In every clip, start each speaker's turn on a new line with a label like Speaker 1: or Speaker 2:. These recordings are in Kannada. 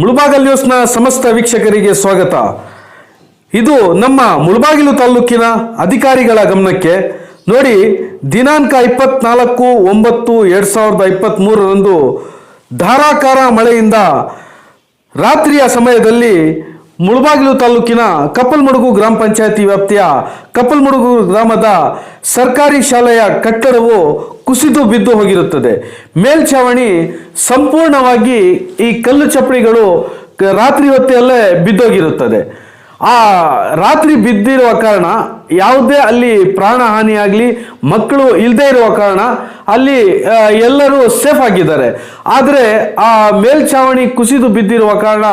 Speaker 1: ಮುಳಬಾಗಲ್ ನ್ಯೂಸ್ನ ಸಮಸ್ತ ವೀಕ್ಷಕರಿಗೆ ಸ್ವಾಗತ. ಇದು ನಮ್ಮ ಮುಳುಬಾಗಿಲು ತಾಲೂಕಿನ ಅಧಿಕಾರಿಗಳ ಗಮನಕ್ಕೆ. ನೋಡಿ, ದಿನಾಂಕ ಇಪ್ಪತ್ನಾಲ್ಕು ಒಂಬತ್ತು ಎರಡು ಸಾವಿರದ ಇಪ್ಪತ್ತ್ಮೂರರಂದು ಧಾರಾಕಾರ ಮಳೆಯಿಂದ ರಾತ್ರಿಯ ಸಮಯದಲ್ಲಿ ಮುಳಬಾಗಿಲು ತಾಲೂಕಿನ ಕಪ್ಪಲ್ಮುಡುಗು ಗ್ರಾಮ ಪಂಚಾಯತಿ ವ್ಯಾಪ್ತಿಯ ಕಪ್ಪಲ್ಮುಡುಗು ಗ್ರಾಮದ ಸರ್ಕಾರಿ ಶಾಲೆಯ ಕಟ್ಟಡವು ಕುಸಿದು ಬಿದ್ದು ಹೋಗಿರುತ್ತದೆ. ಮೇಲ್ಛಾವಣಿ ಸಂಪೂರ್ಣವಾಗಿ ಈ ಕಲ್ಲು ಚಪ್ಪಡಿಗಳು ರಾತ್ರಿ ಹೊತ್ತೆಯಲ್ಲೇ ಬಿದ್ದೋಗಿರುತ್ತದೆ. ಆ ರಾತ್ರಿ ಬಿದ್ದಿರುವ ಕಾರಣ ಯಾವುದೇ ಅಲ್ಲಿ ಪ್ರಾಣ ಹಾನಿಯಾಗಲಿ ಮಕ್ಕಳು ಇಲ್ಲದೇ ಇರುವ ಕಾರಣ ಅಲ್ಲಿ ಎಲ್ಲರೂ ಸೇಫ್ ಆಗಿದ್ದಾರೆ. ಆದರೆ ಆ ಮೇಲ್ಛಾವಣಿ ಕುಸಿದು ಬಿದ್ದಿರುವ ಕಾರಣ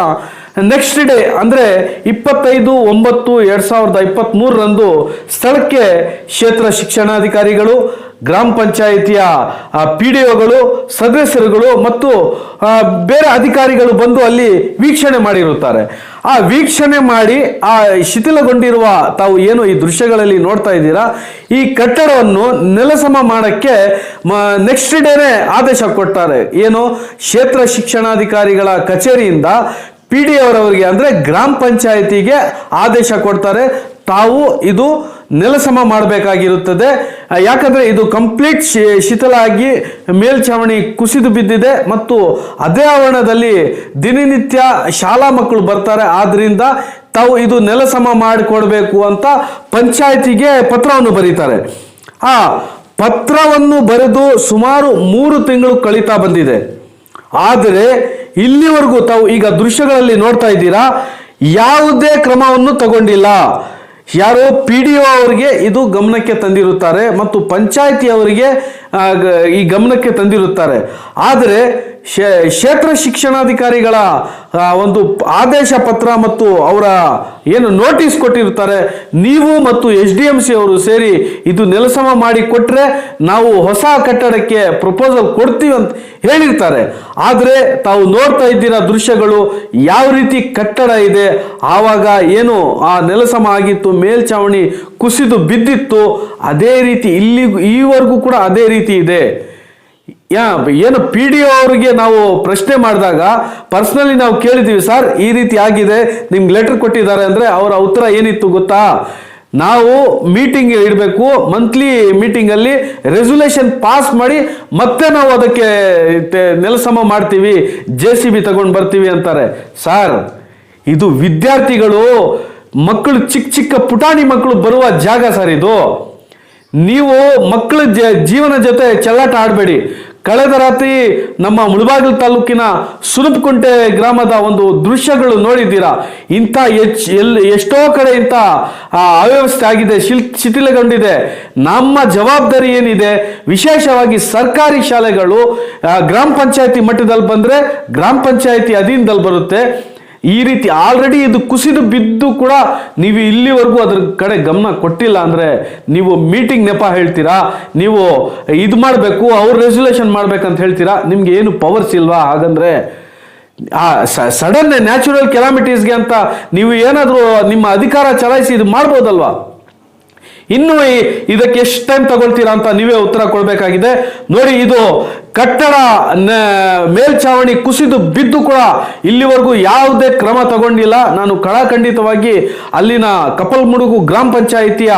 Speaker 1: ನೆಕ್ಸ್ಟ್ ಡೇ ಅಂದರೆ ಇಪ್ಪತ್ತೈದು, ಒಂಬತ್ತು, ಎರಡು ಸಾವಿರದ ಇಪ್ಪತ್ತ್ಮೂರರಂದು ಸ್ಥಳಕ್ಕೆ ಕ್ಷೇತ್ರ ಶಿಕ್ಷಣಾಧಿಕಾರಿಗಳು, ಗ್ರಾಮ ಪಂಚಾಯಿತಿಯ ಪಿ ಡಿ ಒಗಳು ಸದಸ್ಯರುಗಳು ಮತ್ತು ಬೇರೆ ಅಧಿಕಾರಿಗಳು ಬಂದು ಅಲ್ಲಿ ವೀಕ್ಷಣೆ ಮಾಡಿರುತ್ತಾರೆ. ಆ ವೀಕ್ಷಣೆ ಮಾಡಿ, ಆ ಶಿಥಿಲಗೊಂಡಿರುವ ತಾವು ಏನು ಈ ದೃಶ್ಯಗಳಲ್ಲಿ ನೋಡ್ತಾ ಇದ್ದೀರಾ, ಈ ಕಟ್ಟಡವನ್ನು ನೆಲಸಮ ಮಾಡಕ್ಕೆ ನೆಕ್ಸ್ಟ್ ಡೇನೆ ಆದೇಶ ಕೊಡ್ತಾರೆ. ಏನು? ಕ್ಷೇತ್ರ ಶಿಕ್ಷಣಾಧಿಕಾರಿಗಳ ಕಚೇರಿಯಿಂದ ಪಿ ಡಿ ಅವರವರಿಗೆ ಅಂದರೆ ಗ್ರಾಮ ಪಂಚಾಯಿತಿಗೆ ಆದೇಶ ಕೊಡ್ತಾರೆ. ತಾವು ಇದು ನೆಲಸಮ ಮಾಡಬೇಕಾಗಿರುತ್ತದೆ. ಯಾಕಂದರೆ ಇದು ಕಂಪ್ಲೀಟ್ ಶಿಥಿಲ ಆಗಿ ಮೇಲ್ಛಾವಣಿ ಕುಸಿದು ಬಿದ್ದಿದೆ ಮತ್ತು ಅದೇ ಆವರಣದಲ್ಲಿ ದಿನನಿತ್ಯ ಶಾಲಾ ಮಕ್ಕಳು ಬರ್ತಾರೆ. ಆದ್ದರಿಂದ ತಾವು ಇದು ನೆಲಸಮ ಮಾಡಿಕೊಡ್ಬೇಕು ಅಂತ ಪಂಚಾಯಿತಿಗೆ ಪತ್ರವನ್ನು ಬರೀತಾರೆ. ಆ, ಪತ್ರವನ್ನು ಬರೆದು ಸುಮಾರು ಮೂರು ತಿಂಗಳು ಕಳೀತಾ ಬಂದಿದೆ. ಆದರೆ ಇಲ್ಲಿವರೆಗೂ ತಾವು ಈಗ ದೃಶ್ಯಗಳಲ್ಲಿ ನೋಡ್ತಾ ಇದ್ದೀರಾ? ಯಾವುದೇ ಕ್ರಮವನ್ನು ತಗೊಂಡಿಲ್ಲ. ಯಾರೋ ಪಿ ಡಿ ಒ ಅವರಿಗೆ ಇದು ಗಮನಕ್ಕೆ ತಂದಿರುತ್ತಾರೆ ಮತ್ತು ಪಂಚಾಯಿತಿ ಅವರಿಗೆ ಈ ಗಮನಕ್ಕೆ ತಂದಿರುತ್ತಾರೆ. ಆದರೆ ಕ್ಷೇತ್ರ ಶಿಕ್ಷಣಾಧಿಕಾರಿಗಳ ಒಂದು ಆದೇಶ ಪತ್ರ ಮತ್ತು ಅವರ ಏನು ನೋಟಿಸ್ ಕೊಟ್ಟಿರ್ತಾರೆ ನೀವು ಮತ್ತು ಎಚ್ ಡಿ ಎಂ ಸಿ ಅವರು ಸೇರಿ ಇದು ನೆಲಸಮ ಮಾಡಿ ಕೊಟ್ಟರೆ ನಾವು ಹೊಸ ಕಟ್ಟಡಕ್ಕೆ ಪ್ರಪೋಸಲ್ ಕೊಡ್ತೀವಿ ಅಂತ ಹೇಳಿರ್ತಾರೆ. ಆದರೆ ತಾವು ನೋಡ್ತಾ ಇದ್ದೀರಾ ದೃಶ್ಯಗಳು ಯಾವ ರೀತಿ ಕಟ್ಟಡ ಇದೆ. ಆವಾಗ ಏನು ಆ ನೆಲಸಮ ಆಗಿತ್ತು ಮೇಲ್ಛಾವಣಿ ಕುಸಿದು ಬಿದ್ದಿತ್ತು. ಅದೇ ರೀತಿ ಇಲ್ಲಿ ಈವರೆಗೂ ಕೂಡ ಅದೇ ರೀತಿ ಇದೆ. ಯಾ, ಏನು ಪಿ ಡಿ ಅವರಿಗೆ ನಾವು ಪ್ರಶ್ನೆ ಮಾಡಿದಾಗ ಪರ್ಸ್ನಲಿ ನಾವು ಕೇಳಿದ್ದೀವಿ, ಸರ್, ಈ ರೀತಿ ಆಗಿದೆ, ನಿಮ್ಗೆ ಲೆಟರ್ ಕೊಟ್ಟಿದ್ದಾರೆ ಅಂದರೆ ಅವರ ಉತ್ತರ ಏನಿತ್ತು ಗೊತ್ತಾ? ನಾವು ಮೀಟಿಂಗ್ ಇಡಬೇಕು ಮಂತ್ಲಿ ಮೀಟಿಂಗಲ್ಲಿ ರೆಸೊಲ್ಯೂಷನ್ ಪಾಸ್ ಮಾಡಿ ಮತ್ತೆ ನಾವು ಅದಕ್ಕೆ ನೆಲಸಮ ಮಾಡ್ತೀವಿ ಜೆ ಸಿ ಬಿ ತಗೊಂಡು ಬರ್ತೀವಿ ಅಂತಾರೆ. ಸರ್, ಇದು ವಿದ್ಯಾರ್ಥಿಗಳು, ಮಕ್ಕಳು ಚಿಕ್ಕ ಚಿಕ್ಕ ಪುಟಾಣಿ ಮಕ್ಕಳು ಬರುವ ಜಾಗ ಸರ್ ಇದು. ನೀವು ಮಕ್ಕಳ ಜೀವನ ಜೊತೆ ಚೆಲ್ಲಾಟ ಆಡಬೇಡಿ. ಕಳೆದ ರಾತ್ರಿ ನಮ್ಮ ಮುಳಬಾಗಿಲು ತಾಲೂಕಿನ ಸುನಪಕುಂಟೆ ಗ್ರಾಮದ ಒಂದು ದೃಶ್ಯಗಳು ನೋಡಿದ್ದೀರಾ. ಇಂಥ ಎಚ್ ಎಲ್ಲಿ ಎಷ್ಟೋ ಕಡೆ ಇಂಥ ಅವ್ಯವಸ್ಥೆ ಆಗಿದೆ, ಶಿಲ್, ಶಿಥಿಲಗೊಂಡಿದೆ. ನಮ್ಮ ಜವಾಬ್ದಾರಿ ಏನಿದೆ? ವಿಶೇಷವಾಗಿ ಸರ್ಕಾರಿ ಶಾಲೆಗಳು ಗ್ರಾಮ ಪಂಚಾಯತಿ ಮಟ್ಟದಲ್ಲಿ ಬಂದರೆ ಗ್ರಾಮ ಪಂಚಾಯತಿ ಅಧೀನದಲ್ಲಿ ಬರುತ್ತೆ. ಈ ರೀತಿ ಆಲ್ರೆಡಿ ಇದು ಕುಸಿದು ಬಿದ್ದು ಕೂಡ ನೀವು ಇಲ್ಲಿವರೆಗೂ ಅದ್ರ ಕಡೆ ಗಮನ ಕೊಟ್ಟಿಲ್ಲ ಅಂದರೆ ನೀವು ಮೀಟಿಂಗ್ ನೆಪ ಹೇಳ್ತೀರಾ? ನೀವು ಇದು ಮಾಡಬೇಕು, ಅವ್ರ ರೆಸೊಲ್ಯೂಷನ್ ಮಾಡ್ಬೇಕಂತ ಹೇಳ್ತೀರಾ? ನಿಮ್ಗೆ ಏನು ಪವರ್ಸ್ ಇಲ್ವಾ? ಹಾಗಂದ್ರೆ, ಆ ಸಡನ್ ನ್ಯಾಚುರಲ್ ಕೆಲಾಮಿಟೀಸ್ಗೆ ಅಂತ ನೀವು ಏನಾದರೂ ನಿಮ್ಮ ಅಧಿಕಾರ ಚಲಾಯಿಸಿ ಇದು ಮಾಡ್ಬೋದಲ್ವಾ? ಇನ್ನು ಇದಕ್ಕೆ ಎಷ್ಟು ಟೈಮ್ ತಗೊಳ್ತೀರಾ ಅಂತ ನೀವೇ ಉತ್ತರ ಕೊಡಬೇಕಾಗಿದೆ. ನೋಡಿ, ಇದು ಕಟ್ಟಡ ಮೇಲ್ಛಾವಣಿ ಕುಸಿದು ಬಿದ್ದು ಕೂಡ ಇಲ್ಲಿವರೆಗೂ ಯಾವುದೇ ಕ್ರಮ ತಗೊಂಡಿಲ್ಲ. ನಾನು ಕಳಾಖಂಡಿತವಾಗಿ ಅಲ್ಲಿನ ಕಪಲ್ಮುಡುಗು ಗ್ರಾಮ ಪಂಚಾಯಿತಿಯ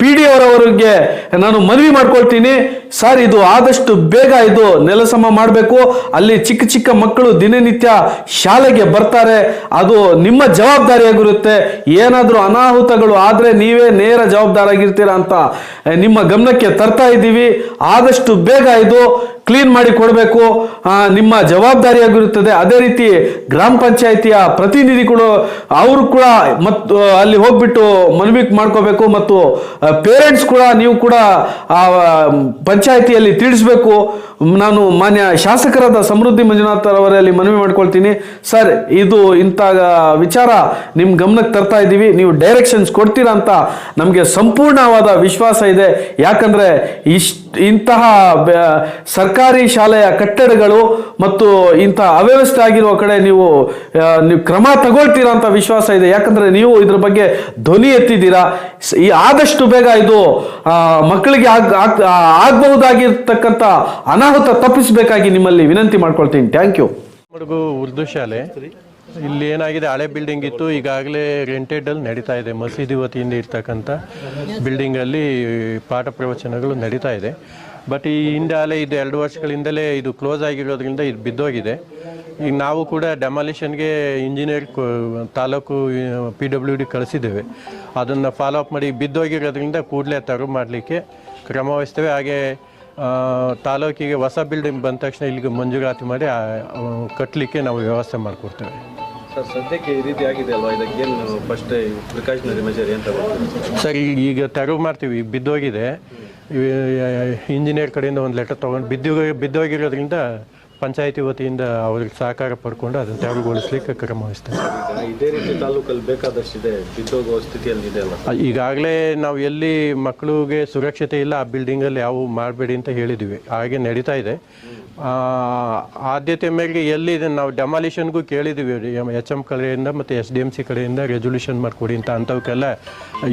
Speaker 1: ಪಿ ಡಿ ಅವರವರಿಗೆ ನಾನು ಮನವಿ ಮಾಡ್ಕೊಳ್ತೀನಿ. ಸರ್, ಇದು ಆದಷ್ಟು ಬೇಗ ಇದು ನೆಲಸಮ ಮಾಡಬೇಕು. ಅಲ್ಲಿ ಚಿಕ್ಕ ಚಿಕ್ಕ ಮಕ್ಕಳು ದಿನನಿತ್ಯ ಶಾಲೆಗೆ ಬರ್ತಾರೆ. ಅದು ನಿಮ್ಮ ಜವಾಬ್ದಾರಿಯಾಗಿರುತ್ತೆ. ಏನಾದರೂ ಅನಾಹುತಗಳು ಆದರೆ ನೀವೇ ನೇರ ಜವಾಬ್ದಾರಾಗಿರ್ತೀರಾ ಅಂತ ನಿಮ್ಮ ಗಮನಕ್ಕೆ ತರ್ತಾ ಇದ್ದೀವಿ. ಆದಷ್ಟು ಬೇಗ ಇದು ಕ್ಲೀನ್ ಮಾಡಿ ಕೊಡಬೇಕು. ನಿಮ್ಮ ಜವಾಬ್ದಾರಿಯಾಗಿರುತ್ತದೆ. ಅದೇ ರೀತಿ ಗ್ರಾಮ ಪಂಚಾಯಿತಿಯ ಪ್ರತಿನಿಧಿಗಳು ಅವರು ಕೂಡ ಮತ್ತು ಅಲ್ಲಿ ಹೋಗ್ಬಿಟ್ಟು ಮನವಿ ಮಾಡ್ಕೋಬೇಕು. ಮತ್ತು ಪೇರೆಂಟ್ಸ್ ಕೂಡ, ನೀವು ಕೂಡ ಪಂಚಾಯಿತಿಯಲ್ಲಿ ತಿಳಿಸ್ಬೇಕು ನಾನು ಮಾನ್ಯ ಶಾಸಕರಾದ ಸಮೃದ್ಧಿ ಮಂಜುನಾಥ್ ಅವರಲ್ಲಿ ಮನವಿ ಮಾಡ್ಕೊಳ್ತೀನಿ. ಸರ್, ಇದು ಇಂಥ ವಿಚಾರ ನಿಮ್ಮ ಗಮನಕ್ಕೆ ತರ್ತಾ ಇದ್ದೀವಿ. ನೀವು ಡೈರೆಕ್ಷನ್ಸ್ ಕೊಡ್ತೀರಾ ಅಂತ ನಮಗೆ ಸಂಪೂರ್ಣವಾದ ವಿಶ್ವಾಸ ಇದೆ. ಯಾಕಂದರೆ ಇಷ್ಟ ಇಂತಹ ಸರ್ಕಾರಿ ಶಾಲೆಯ ಕಟ್ಟಡಗಳು ಮತ್ತು ಇಂತಹ ಅವ್ಯವಸ್ಥೆ ಆಗಿರುವ ಕಡೆ ನೀವು ನೀವು ಕ್ರಮ ತಗೊಳ್ತೀರಾ ಅಂತ ವಿಶ್ವಾಸ ಇದೆ. ಯಾಕಂದ್ರೆ ನೀವು ಇದ್ರ ಬಗ್ಗೆ ಧ್ವನಿ ಎತ್ತಿದ್ದೀರಾ. ಈ ಆದಷ್ಟು ಬೇಗ ಇದು ಮಕ್ಕಳಿಗೆ ಆಗ ಅನಾಹುತ ತಪ್ಪಿಸಬೇಕಾಗಿ ನಿಮ್ಮಲ್ಲಿ ವಿನಂತಿ ಮಾಡ್ಕೊಳ್ತೀನಿ. ಥ್ಯಾಂಕ್ ಯು
Speaker 2: ಉರ್ದು ಶಾಲೆ. ಇಲ್ಲಿ ಏನಾಗಿದೆ? ಹಳೆ ಬಿಲ್ಡಿಂಗ್ ಇತ್ತು, ಈಗಾಗಲೇ ರೆಂಟೆಡಲ್ಲಿ ನಡೀತಾ ಇದೆ. ಮಸೀದಿ ವತಿಯಿಂದ ಇರ್ತಕ್ಕಂಥ ಬಿಲ್ಡಿಂಗಲ್ಲಿ ಪಾಠ ಪ್ರವಚನಗಳು ನಡೀತಾ ಇದೆ. ಬಟ್ ಈ ಹಿಂದೆ ಇದು ಎರಡು ವರ್ಷಗಳಿಂದಲೇ ಇದು ಕ್ಲೋಸ್ ಆಗಿರೋದ್ರಿಂದ ಇದು ಬಿದ್ದೋಗಿದೆ. ಈಗ ನಾವು ಕೂಡ ಡೆಮಾಲಿಷನ್ಗೆ engineer taluk P W D ಕಳಿಸಿದ್ದೇವೆ. ಅದನ್ನು ಫಾಲೋ ಅಪ್ ಮಾಡಿ, ಬಿದ್ದೋಗಿರೋದ್ರಿಂದ ಕೂಡಲೇ ತರು ಮಾಡಲಿಕ್ಕೆ ಕ್ರಮ ವಹಿಸ್ತೇವೆ. ಹಾಗೆ ತಾಲೂಕಿಗೆ ಹೊಸ ಬಿಲ್ಡಿಂಗ್ ಬಂದ ತಕ್ಷಣ ಇಲ್ಲಿಗೆ ಮಂಜೂರಾತಿ ಮಾಡಿ ಕಟ್ಟಲಿಕ್ಕೆ ನಾವು ವ್ಯವಸ್ಥೆ ಮಾಡಿಕೊಡ್ತೇವೆ.
Speaker 3: ಸರ್ ಸದ್ಯಕ್ಕೆ ಈ ರೀತಿ ಆಗಿದೆ ಅಲ್ವಾ? ಇದಕ್ಕೇನು ಫಸ್ಟ್ ಪ್ರಿಕಾಷನರಿ ಮೆಜರ್ ಅಂತ ತಗೊಳ್ತೀವಿ
Speaker 2: ಸರ್ ಈಗ ತೆರವು ಮಾಡ್ತೀವಿ. ಈಗ ಬಿದ್ದೋಗಿದೆ ಇಂಜಿನಿಯರ್ ಕಡೆಯಿಂದ ಒಂದು ಲೆಟರ್ ತೊಗೊಂಡು ಬಿದ್ದೋಗಿ ಬಿದ್ದೋಗಿರೋದ್ರಿಂದ ಪಂಚಾಯತಿ ವತಿಯಿಂದ ಅವ್ರಿಗೆ ಸಹಕಾರ ಪಡ್ಕೊಂಡು ಅದನ್ನು ತೆರವುಗೊಳಿಸ್ಲಿಕ್ಕೆ ಕ್ರಮ ವಹಿಸ್ತೇವೆ
Speaker 3: ಇದೇ ರೀತಿ ತಾಲೂಕಲ್ಲಿ ಬೇಕಾದಷ್ಟಿದೆ ಬಿದ್ದೋಗುವ ಸ್ಥಿತಿಯಲ್ಲಿ ಇದೆ ಅಲ್ಲ?
Speaker 2: ಈಗಾಗಲೇ ನಾವು ಎಲ್ಲಿ ಮಕ್ಕಳಿಗೆ ಸುರಕ್ಷತೆ ಇಲ್ಲ ಆ ಬಿಲ್ಡಿಂಗಲ್ಲಿ ಯಾವ ಮಾಡಬೇಡಿ ಅಂತ ಹೇಳಿದ್ದೀವಿ ಹಾಗೆ ನಡೀತಾ ಇದೆ. ಆದ್ಯತೆ ಮೇರೆಗೆ ಎಲ್ಲಿ ಇದನ್ನು ನಾವು ಡೆಮಾಲಿಷನ್ಗೂ ಕೇಳಿದ್ದೀವಿ ಎಚ್ ಎಂ ಕಡೆಯಿಂದ ಮತ್ತು ಎಸ್ ಡಿ ಎಂ ಸಿ ಕಡೆಯಿಂದ ರೆಸೊಲ್ಯೂಷನ್ ಮಾಡಿಕೊಡಿ ಅಂತ ಅಂಥವಕ್ಕೆಲ್ಲ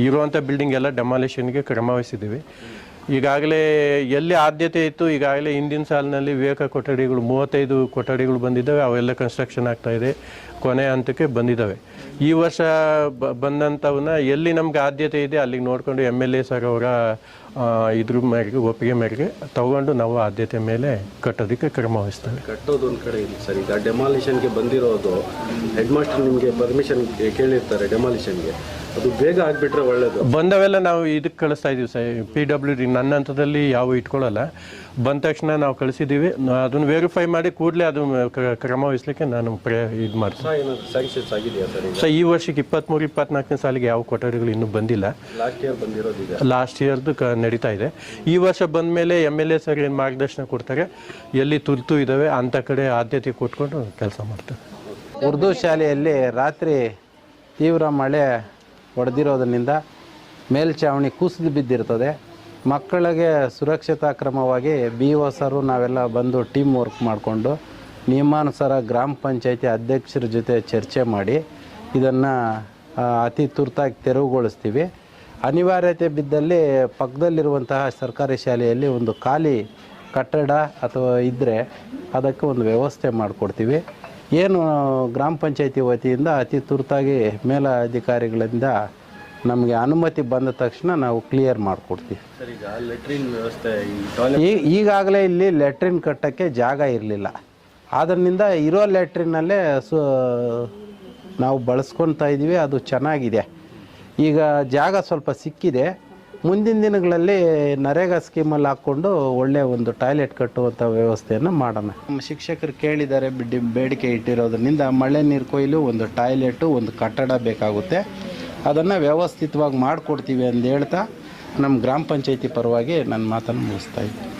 Speaker 2: ಇರುವಂಥ ಬಿಲ್ಡಿಂಗ್ ಎಲ್ಲ ಡೆಮಾಲಿಷನ್ಗೆ ಕ್ರಮ ವಹಿಸಿದ್ದೀವಿ. ಈಗಾಗಲೇ ಎಲ್ಲಿ ಆದ್ಯತೆ ಇತ್ತು, ಈಗಾಗಲೇ ಹಿಂದಿನ ಸಾಲಿನಲ್ಲಿ ವಿವೇಕ ಕೊಠಡಿಗಳು, ಮೂವತ್ತೈದು ಕೊಠಡಿಗಳು ಬಂದಿದ್ದಾವೆ, ಅವೆಲ್ಲ ಕನ್ಸ್ಟ್ರಕ್ಷನ್ ಆಗ್ತಾ ಇದೆ, ಕೊನೆ ಹಂತಕ್ಕೆ ಬಂದಿದ್ದಾವೆ. ಈ ವರ್ಷ ಬಂದಂಥವನ್ನ ಎಲ್ಲಿ ನಮ್ಗೆ ಆದ್ಯತೆ ಇದೆ, ಅಲ್ಲಿಗೆ ನೋಡಿಕೊಂಡು ಎಂ ಎಲ್ ಎ ಸರ್ ಅವರ ಇದ್ರ ಮೇರೆಗೆ, ಒಪ್ಪಿಗೆ ಮೇರೆಗೆ ತಗೊಂಡು ನಾವು ಆದ್ಯತೆ ಮೇಲೆ ಕಟ್ಟೋದಕ್ಕೆ ಕ್ರಮ ವಹಿಸ್ತೇವೆ.
Speaker 3: ಕಟ್ಟೋದು ಒಂದು ಕಡೆ ಇಲ್ಲ ಸರ್. ಈಗ ಡೆಮಾಲಿಷನ್ಗೆ ಬಂದಿರೋದು ಹೆಡ್ ಮಾಸ್ಟರ್ ನಿಮಗೆ ಪರ್ಮಿಷನ್ ಕೇಳಿರ್ತಾರೆ ಡೆಮಾಲಿಷನ್ಗೆ ಅದು ಬೇಗ ಆಗಿಬಿಟ್ರೆ ಒಳ್ಳೇದು.
Speaker 2: ಬಂದವೆಲ್ಲ ನಾವು ಇದಕ್ಕೆ ಕಳಿಸ್ತಾ ಇದೀವಿ ಸರ್. ಪಿ ಡಬ್ಲ್ಯೂ ಡಿ ನನ್ನ ಹಂತದಲ್ಲಿ ಯಾವ ಇಟ್ಕೊಳ್ಳಲ್ಲ. ಬಂದ ತಕ್ಷಣ ನಾವು ಕಳಿಸಿದ್ದೀವಿ. ಅದನ್ನು ವೆರಿಫೈ ಮಾಡಿ ಕೂಡಲೇ ಅದು ಕ- ಕ್ರಮ ವಹಿಸ್ಲಿಕ್ಕೆ ನಾನು ಪ್ರೇ ಇದು ಮಾಡ್ತೀನಿ.
Speaker 3: ಏನಾದ್ರು ಸ್ಯಾಂಕ್ಷನ್ಸ್ ಆಗಿದೆಯಾ ಸರ್ ಈಗ?
Speaker 2: ಸೊ ಈ ವರ್ಷಕ್ಕೆ ಇಪ್ಪತ್ತ್ಮೂರು ಇಪ್ಪತ್ನಾಲ್ಕನೇ ಸಾಲಿಗೆ ಯಾವ ಕೊಠಡಿಗಳು ಇನ್ನೂ ಬಂದಿಲ್ಲ.
Speaker 3: ಲಾಸ್ಟ್ ಇಯರ್ ಬಂದಿರೋದಿದೆ
Speaker 2: ಲಾಸ್ಟ್ ಇಯರ್ದು ಕ ನಡೀತಾ ಇದೆ. ಈ ವರ್ಷ ಬಂದ ಮೇಲೆ ಎಂ ಎಲ್ ಎ ಸರ್ ಏನು ಮಾರ್ಗದರ್ಶನ ಕೊಡ್ತಾರೆ? ಎಲ್ಲಿ ತುರ್ತು ಇದ್ದಾವೆ ಅಂಥ ಕಡೆ ಆದ್ಯತೆ ಕೊಟ್ಕೊಂಡು ಕೆಲಸ ಮಾಡ್ತಾರೆ.
Speaker 4: ಉರ್ದು ಶಾಲೆಯಲ್ಲಿ ರಾತ್ರಿ ತೀವ್ರ ಮಳೆ ಹೊಡೆದಿರೋದ್ರಿಂದ ಮೇಲ್ಛಾವಣಿ ಕುಸಿದು ಬಿದ್ದಿರ್ತದೆ. ಮಕ್ಕಳಿಗೆ ಸುರಕ್ಷತಾ ಕ್ರಮವಾಗಿ ಬಿ ಒ ಸರು ನಾವೆಲ್ಲ ಬಂದು ಟೀಮ್ ವರ್ಕ್ ಮಾಡಿಕೊಂಡು ನಿಯಮಾನುಸಾರ ಗ್ರಾಮ ಪಂಚಾಯತಿ ಅಧ್ಯಕ್ಷರ ಜೊತೆ ಚರ್ಚೆ ಮಾಡಿ ಇದನ್ನು ಅತಿ ತುರ್ತಾಗಿ ತೆರವುಗೊಳಿಸ್ತೀವಿ. ಅನಿವಾರ್ಯತೆ ಬಿದ್ದಲ್ಲಿ ಪಕ್ಕದಲ್ಲಿರುವಂತಹ ಸರ್ಕಾರಿ ಶಾಲೆಯಲ್ಲಿ ಒಂದು ಖಾಲಿ ಕಟ್ಟಡ ಅಥವಾ ಇದ್ದರೆ ಅದಕ್ಕೆ ಒಂದು ವ್ಯವಸ್ಥೆ ಮಾಡಿಕೊಡ್ತೀವಿ. ಏನು ಗ್ರಾಮ ಪಂಚಾಯತಿ ವತಿಯಿಂದ ಅತಿ ತುರ್ತಾಗಿ ಮೇಲಾಧಿಕಾರಿಗಳಿಂದ ನಮಗೆ ಅನುಮತಿ ಬಂದ ತಕ್ಷಣ ನಾವು ಕ್ಲಿಯರ್ ಮಾಡಿಕೊಡ್ತೀವಿ. ಈ ಈಗಾಗಲೇ ಇಲ್ಲಿ ಲೆಟ್ರಿನ್ ಕಟ್ಟೋಕ್ಕೆ ಜಾಗ ಇರಲಿಲ್ಲ. ಅದರಿಂದ ಇರೋ ಲೆಟ್ರಿನಲ್ಲೇ ಸು ನಾವು ಬಳಸ್ಕೊತಾ ಇದ್ದೀವಿ ಅದು ಚೆನ್ನಾಗಿದೆ. ಈಗ ಜಾಗ ಸ್ವಲ್ಪ ಸಿಕ್ಕಿದೆ. ಮುಂದಿನ ದಿನಗಳಲ್ಲಿ ನರೇಗಾ ಸ್ಕೀಮಲ್ಲಿ ಹಾಕ್ಕೊಂಡು ಒಳ್ಳೆಯ ಒಂದು ಟಾಯ್ಲೆಟ್ ಕಟ್ಟುವಂಥ ವ್ಯವಸ್ಥೆಯನ್ನು ಮಾಡೋಣ. ನಮ್ಮ ಶಿಕ್ಷಕರು ಕೇಳಿದ್ದಾರೆ, ಬಿಡಿ ಬೇಡಿಕೆ ಇಟ್ಟಿರೋದ್ರಿಂದ ಮಳೆ ನೀರು ಕೊಯ್ಲು, ಒಂದು ಟಾಯ್ಲೆಟು, ಒಂದು ಕಟ್ಟಡ ಬೇಕಾಗುತ್ತೆ. ಅದನ್ನು ವ್ಯವಸ್ಥಿತವಾಗಿ ಮಾಡಿಕೊಡ್ತೀವಿ ಅಂತ ಹೇಳ್ತಾ ನಮ್ಮ ಗ್ರಾಮ ಪಂಚಾಯಿತಿ ಪರವಾಗಿ ನನ್ನ ಮಾತನ್ನು ಮುಗಿಸ್ತಾ ಇದ್ದೀನಿ.